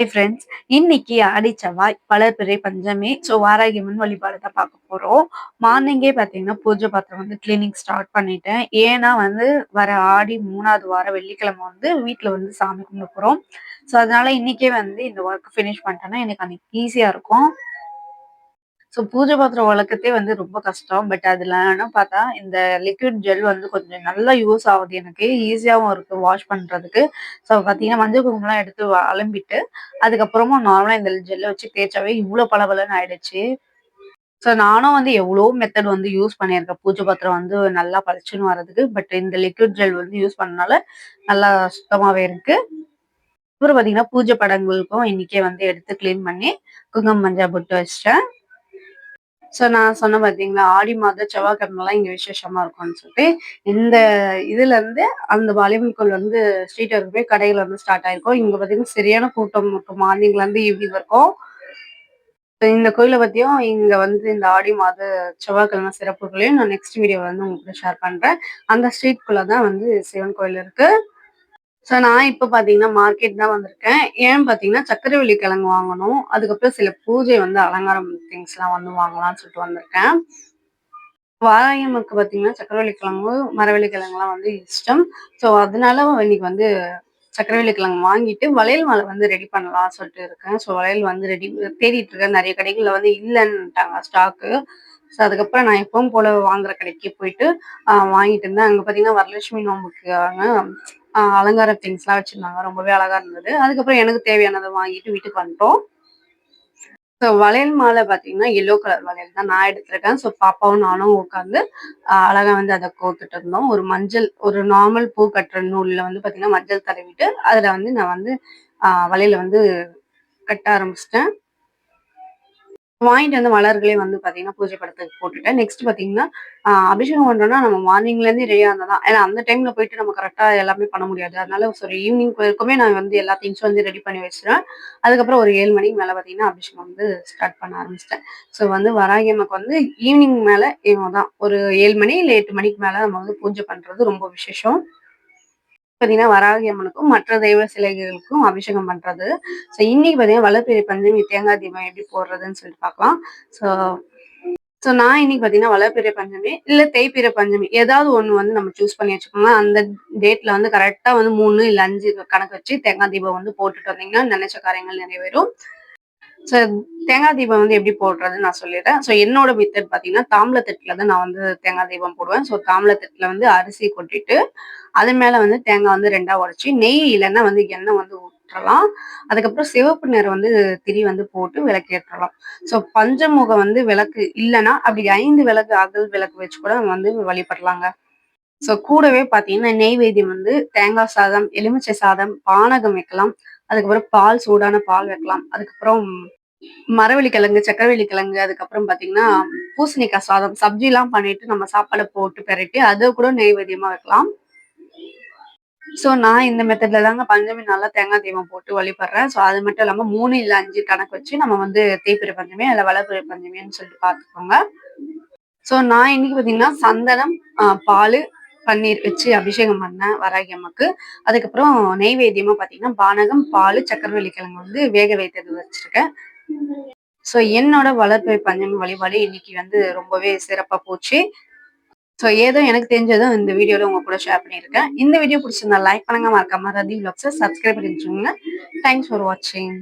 Friends இன்னைக்கு ஆடி செவ்வாய் வளர்பிறை பஞ்சமி ஸோ வாராகி முன் வழிபாடு தான் பார்க்க போறோம் மார்னிங்கே பார்த்தீங்கன்னா பூஜை பாத்திரம் வந்து கிளீனிங் ஸ்டார்ட் பண்ணிட்டேன். ஏன்னா வந்து வர ஆடி மூணாவது வாரம் வெள்ளிக்கிழமை வந்து வீட்டில் வந்து சாமி கும்பிட போறோம். ஸோ அதனால இன்னைக்கே வந்து இந்த ஒர்க் ஃபினிஷ் பண்ணிட்டேன்னா எனக்கு அன்னைக்கு ஈஸியா இருக்கும். ஸோ பூஜை பாத்திரம் வழக்கத்தே வந்து ரொம்ப கஷ்டம். பட் அதில் என்ன பார்த்தா இந்த லிக்விட் ஜெல் வந்து கொஞ்சம் நல்லா யூஸ் ஆகுது எனக்கு. ஈஸியாகவும் இருக்குது வாஷ் பண்ணுறதுக்கு ஸோ பார்த்தீங்கன்னா மஞ்சள் குங்குமம்லாம் எடுத்து அலம்பிட்டு அதுக்கப்புறமா நார்மலாக இந்த ஜெல்லை வச்சு தேய்ச்சாவே இவ்வளோ பளபளன்னு ஆயிடுச்சு. ஸோ நானும் வந்து எவ்வளோ மெத்தட் வந்து யூஸ் பண்ணியிருக்கேன். பூஜை பாத்திரம் வந்து நல்லா பளிச்சுன்னு வர்றதுக்கு. பட் இந்த லிக்விட் ஜெல் வந்து யூஸ் பண்ணனால நல்லா சுத்தமாகவே இருக்கு. அப்புறம் பார்த்தீங்கன்னா பூஜை படங்களுக்கும் இன்னைக்கே வந்து எடுத்து க்ளீன் பண்ணி குங்குமம் மஞ்சள் போட்டு வச்சிட்டேன். ஸோ நான் சொன்ன பார்த்தீங்களா ஆடி மாத செவ்வாய்க்கிழமெல்லாம் இங்கே விசேஷமா இருக்கும்னு சொல்லிட்டு இந்த இதுல இருந்து அந்த வாலிபன் வந்து ஸ்ட்ரீட் வரைக்கும் போய் கடைகள் வந்து ஸ்டார்ட் ஆயிருக்கும். இங்க பார்த்தீங்கன்னா சரியான கூட்டம் இருக்கும். மார்னிங்ல இருந்து ஈவினிங் இருக்கும் இந்த கோயிலை பத்தியும் இங்க வந்து இந்த ஆடி மாத செவ்வாய்க்கிழமை சிறப்புகளையும் நான் நெக்ஸ்ட் வீடியோ வந்து உங்களுக்கு ஷேர் பண்றேன். அந்த ஸ்ட்ரீட்குள்ள தான் வந்து சிவன் கோயில் இருக்கு. ஸோ நான் இப்போ பார்த்தீங்கன்னா மார்க்கெட் தான் வந்திருக்கேன். ஏன் பார்த்தீங்கன்னா சக்கரவள்ளி கிழங்கு வாங்கணும். அதுக்கப்புறம் சில பூஜை வந்து அலங்காரம் திங்ஸ்லாம் வந்து வாங்கலாம்னு சொல்லிட்டு வந்திருக்கேன். வாராயமுக்கு பார்த்தீங்கன்னா சக்கரவள்ளி கிழங்கு மரவள்ளி கிழங்குலாம் வந்து இஷ்டம். ஸோ அதனால இன்னைக்கு வந்து சக்கரவள்ளி கிழங்கு வாங்கிட்டு வளையல் மாலை வந்து ரெடி பண்ணலாம் சொல்லிட்டு இருக்கேன். ஸோ வளையல் வந்து ரெடி தேடிட்டு இருக்கேன். நிறைய கடைகளில் வந்து இல்லைன்னுட்டாங்க ஸ்டாக்கு ஸோ அதுக்கப்புறம் நான் எப்பவும் போல வாங்குற கடைக்கு போயிட்டு வாங்கிட்டு இருந்தேன். அங்கே பார்த்தீங்கன்னா வரலட்சுமி நோம்புக்கு அலங்கார திங்ஸ்லாம் வச்சுருந்தாங்க. ரொம்பவே அழகாக இருந்தது. அதுக்கப்புறம் எனக்கு தேவையானதை வாங்கிட்டு வீட்டுக்கு வந்துட்டோம். ஸோ வளையல் மாலை பார்த்தீங்கன்னா எல்லோ கலர் வளையல் தான் நான் எடுத்திருக்கேன். ஸோ பாப்பாவும் நானும் உட்காந்து அழகாக வந்து அதை கோத்துட்டு இருந்தோம். ஒரு மஞ்சள் ஒரு நார்மல் பூ கட்டுற நூலில் வந்து பார்த்தீங்கன்னா மஞ்சள் தடவிட்டு அதில் வந்து நான் வந்து வளையல வந்து கட்ட ஆரம்பிச்சிட்டேன். வாங்கிட்டு வந்து மலர்களே வந்து பார்த்தீங்கன்னா பூஜை படத்துக்கு போட்டுட்டேன். நெக்ஸ்ட் பார்த்தீங்கன்னா அபிஷேகம் பண்ணுறோம்னா நம்ம மார்னிங்லேருந்து ரெடியாக இருந்தால் தான் ஏன்னா அந்த டைமில் போயிட்டு நம்ம கரெக்டாக எல்லாமே பண்ண முடியாது. அதனால ஒரு ஈவினிங் போயிருக்குமே நான் வந்து எல்லா திங்ஸும் வந்து ரெடி பண்ணி வச்சுருவேன். அதுக்கப்புறம் ஒரு ஏழு மணிக்கு மேலே பார்த்தீங்கன்னா அபிஷேகம் வந்து ஸ்டார்ட் பண்ண ஆரம்பிச்சிட்டேன். ஸோ வந்து வராகி அம்மாக்கு வந்து ஈவினிங் மேலே இவங்க தான் ஒரு ஏழு மணி இல்லை எட்டு மணிக்கு மேலே நம்ம வந்து பூஜை பண்ணுறது ரொம்ப விசேஷம். பார்த்தீங்கன்னா வராகி அம்மனுக்கும் மற்ற தெய்வ சிலைகளுக்கும் அபிஷேகம் பண்றது. ஸோ இன்னைக்கு பார்த்தீங்கன்னா வளர்பிறை பஞ்சமி தேங்காய் தீபம் எப்படி போடுறதுன்னு சொல்லிட்டு பார்க்கலாம் ஸோ ஸோ நான் இன்னைக்கு பார்த்தீங்கன்னா வளர்பிறை பஞ்சமி இல்லை தேய்பிறை பஞ்சமி ஏதாவது ஒன்று வந்து நம்ம சூஸ் பண்ணி வச்சுக்கோங்க. அந்த டேட்ல வந்து கரெக்டாக வந்து மூணு இல்லை அஞ்சு கணக்கு வச்சு தேங்காய் தீபம் வந்து போட்டுட்டு வந்தீங்கன்னா நினைச்ச காரியங்கள் நிறைவேறும் ஸோ தேங்காய் தீபம் வந்து எப்படி போடுறதுன்னு நான் சொல்லிடுறேன். ஸோ என்னோட மெத்தட் பார்த்தீங்கன்னா தாம்பளத்தட்டில் தான் நான் வந்து தேங்காய் தீபம் போடுவேன். ஸோ தாம்பளத்தட்டில் வந்து அரிசி கொட்டிட்டு அது மேலே வந்து தேங்காய் வந்து ரெண்டாக உடச்சி நெய் இல்லைன்னா வந்து எண்ணெய் வந்து ஊற்றலாம். அதுக்கப்புறம் சிவப்பு நிறம் வந்து திரி வந்து போட்டு விளக்கு ஏற்றலாம். ஸோ பஞ்சமுகம் வந்து விளக்கு இல்லைன்னா அப்படி ஐந்து விளக்கு அகல் விளக்கு வச்சு கூட வந்து வழிபடலாங்க. ஸோ கூடவே பார்த்தீங்கன்னா நெய்வேத்தியம் வந்து தேங்காய் சாதம் எலுமிச்சை சாதம் பானகம் வைக்கலாம். அதுக்கப்புறம் பால் சூடான பால் வைக்கலாம். அதுக்கப்புறம் மரவள்ளி கிழங்கு சக்கரவள்ளி கிழங்கு அதுக்கப்புறம் பாத்தீங்கன்னா பூசணிக்காய் சாதம் சப்ஜி எல்லாம் பண்ணிட்டு நம்ம சாப்பாடை போட்டு பெரட்டி அதை கூட நெய்வேதியமா வைக்கலாம். ஸோ நான் இந்த மெத்தட்ல தாங்க பஞ்சமி நல்லா தேங்காய் தீபம் போட்டு வழிபடுறேன். ஸோ அது மட்டும் இல்லாமல் மூணு இல்லை அஞ்சு கணக்கு வச்சு நம்ம வந்து தேய்பிரி பஞ்சமி இல்லை வளப்பிரி பஞ்சமின்னு சொல்லிட்டு பார்த்துக்கோங்க ஸோ நான் இன்னைக்கு பார்த்தீங்கன்னா சந்தனம் பால் பன்னீர் வச்சு அபிஷேகம் பண்ணேன் வராகி அம்மாக்கு. அதுக்கப்புறம் நெய்வேத்தியமா பார்த்தீங்கன்னா பானகம் பால் சக்கரவள்ளி கிழங்கு வந்து வேக வைத்தது வச்சிருக்கேன். ஸோ என்னோட வளர்ப்பு பஞ்சமி வழிபாடு இன்னைக்கு வந்து ரொம்பவே சிறப்பாக போச்சு. ஸோ ஏதோ எனக்கு தெரிஞ்சதும் இந்த வீடியோவில் உங்க கூட ஷேர் பண்ணியிருக்கேன். இந்த வீடியோ பிடிச்சிருந்தா லைக் பண்ணுங்க மறக்காம ரதி விளாக்ஸை சப்ஸ்கிரைப் பண்ணி வச்சுக்கோங்க தேங்க்ஸ் ஃபார் வாட்சிங்